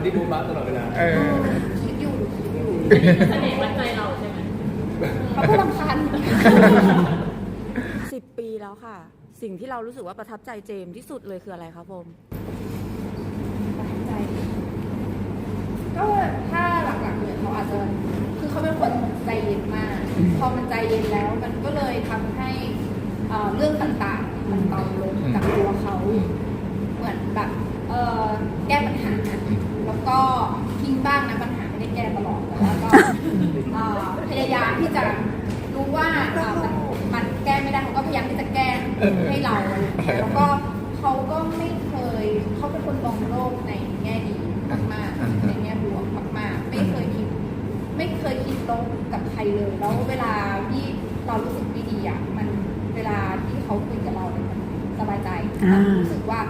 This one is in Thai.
คนที่บูมบ้าตลอดเวลาเออคิดอยู่คิดอยู่เสน่ห์วัดใจเราใช่ไหมเขาก็รำคาญสิบปีแล้วค่ะ สิ่งที่เรารู้สึกว่าประทับใจเจมส์ที่สุดเลยคืออะไรครับผมประทับใจก็ถ้าหลักๆเลยเขาอาจจะคือเขาเป็นคนใจเย็นมาก พอมันใจเย็นแล้วมันก็เลยทำให้เอ่อเรื่องต่างๆมันเบาลงจากตัวเขาเหมือนแบบเอ่อแก้ปัญหาแล้ว ก็ทิ้งบ้างนะปัญหาไม่ได้แก้ตลอดแต่ว่าก็เอ่อพยายามที่จะรู้ว่าเอ่อมันมันแก้ไม่ได้เขาก็พยายามที่จะแก้ให้เราแล้วก็เขาก็ไม่เคยเขาเป็นคนมองโลกในแง่ดีมากๆในแง่บวกมากๆ ไม่เคยคิด ไม่เคยคิดลบกับใครเลย แล้วเวลาที่เรารู้สึกไม่ดีอะมันเวลาที่เขาคุยกับเราเนี่ยมันสบายใจอ่า รู้สึกว่า